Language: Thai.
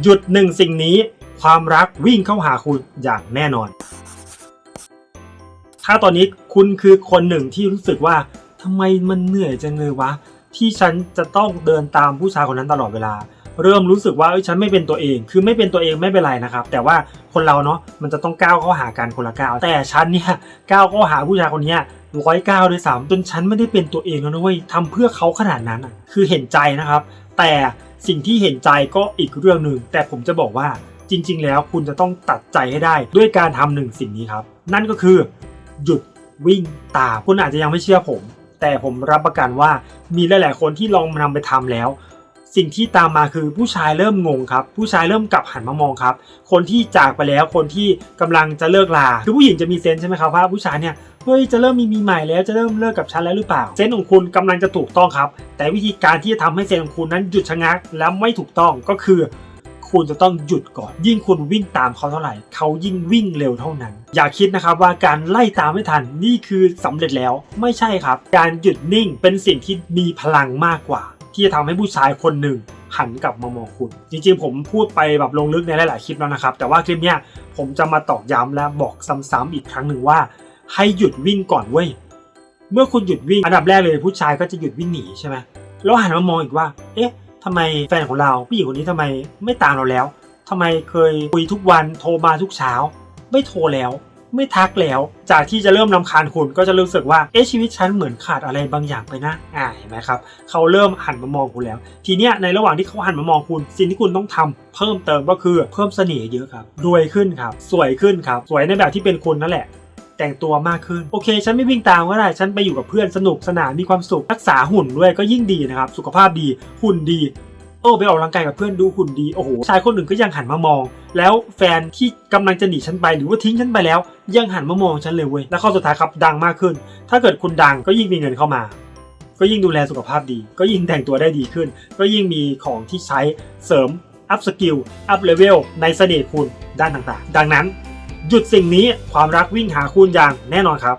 หยุดหนึ่งสิ่งนี้ ความรักวิ่งเข้าหาคุณอย่างแน่นอน ถ้าตอนนี้คุณคือคนหนึ่งที่รู้สึกว่าทำไมมันเหนื่อยจังเลยวะ ที่ฉันจะต้องเดินตามผู้ชายคนนั้นตลอดเวลา เริ่มรู้สึกว่าเอ้ยฉันไม่เป็นตัวเอง คือไม่เป็นตัวเองไม่เป็นไรนะครับ แต่ว่าคนเราเนาะมันจะต้องก้าวเข้าหากันคนละก้าวแต่ฉันเนี่ยก้าวเข้าหาผู้ชายคนนี้ร้อยก้าวด้วยซ้ำจนฉันไม่ได้เป็นตัวเองแล้วนะเว้ยทำเพื่อเขาขนาดนั้นอะคือเห็นใจนะครับ แต่สิ่งที่เห็นใจก็อีกเรื่องหนึ่งแต่ผมจะบอกว่าจริง ๆ แล้วคุณจะต้องตัดใจให้ได้ด้วยการทำหนึ่งสิ่งนี้ครับ นั่นก็คือ หยุดวิ่งตามคุณอาจจะยังไม่เชื่อผม แต่ผมรับประกันว่ามีหลาย ๆ คนที่ลองนำไปทำแล้ว สิ่งที่ตามมาคือผู้ชายเริ่มงงครับ ผู้ชายเริ่มกลับหันมามองครับ คนที่จากไปแล้วคนที่กำลังจะเลิกลาคือผู้หญิงจะมีเซนส์ใช่ไหมครับว่าผู้ชายเนี่ยเฮ้ยจะเริ่มมีมีใหม่แล้วจะเริ่มเลิกกับฉันแล้วหรือเปล่าเซนส์ของคุณกำลังจะถูกต้องครับ แต่วิธีการที่จะทำให้เซนส์ของคุณนั้นหยุดชะงัก และไม่ถูกต้องก็คือคุณจะต้องหยุดก่อน ยิ่งคุณวิ่งตามเขาเท่าไหร่ เขายิ่งวิ่งเร็วเท่านั้น อย่าคิดนะครับว่าการไล่ตามไม่ทันนี่คือสำเร็จแล้วไม่ใช่ครับ การหยุดนิ่งเป็นสิ่งที่มีพลังมากกว่า ที่จะทำให้ผู้ชายคนหนึ่งหันกลับมามองคุณ จริงๆ ผมพูดไปแบบลงลึกในหลาย ๆ คลิปแล้วนะครับ แต่ว่าคลิปเนี้ยผมจะมาตอกย้ำและบอกซ้ำๆอีกครั้งหนึ่งว่า ให้หยุดวิ่งก่อนเว้ยเมื่อคุณหยุดวิ่งอันดับแรกเลยผู้ชายก็จะหยุดวิ่งหนีใช่ไหมแล้วหันมามองอีกว่า เอ๊ะทำไมแฟนของเราผู้หญิงคนนี้ทำไมไม่ตามเราแล้วทำไมเคยคุยทุกวันโทรมาทุกเช้า ไม่โทรแล้ว ไม่ทักแล้ว จากที่จะเริ่มนำคาญคุณก็จะรู้สึกว่าเอ๊ะชีวิตฉันเหมือนขาดอะไรบางอย่างไปนะอ่าเห็นไหมครับเขาเริ่มหันมามองคุณแล้ว ทีเนี้ยในระหว่างที่เขาหันมามองคุณ สิ่งที่คุณต้องทำเพิ่มเติมก็คือเพิ่มเสน่ห์เยอะครับรวยขึ้นครับ สวยขึ้นครับ สวยในแบบที่เป็นคุณนั่นแหละแต่งตัวมากขึ้น โอเค ฉันไม่วิ่งตามก็ได้ ฉันไปอยู่กับเพื่อนสนุกสนานมีความสุข รักษาหุ่นด้วยก็ยิ่งดีนะครับ สุขภาพดี หุ่นดี โอ้ไปออกกำลังกายกับเพื่อนดูหุ่นดีโอ้โหชายคนหนึ่งก็ยังหันมามอง แล้วแฟนที่กำลังจะหนีฉันไปหรือว่าทิ้งฉันไปแล้ว ยังหันมามองฉันเลยเว้ยแล้วข้อสุดท้ายครับดังมากขึ้น ถ้าเกิดคุณดังก็ยิ่งมีเงินเข้ามา ก็ยิ่งดูแลสุขภาพดี ก็ยิ่งแต่งตัวได้ดีขึ้น ก็ยิ่งมีของที่ใช้เสริมอัพสกิลอัพเลเวลในเสน่ห์คุณด้านต่างๆ ดังนั้น หยุดสิ่งนี้ความรักวิ่งหาคุณอย่างแน่นอนครับ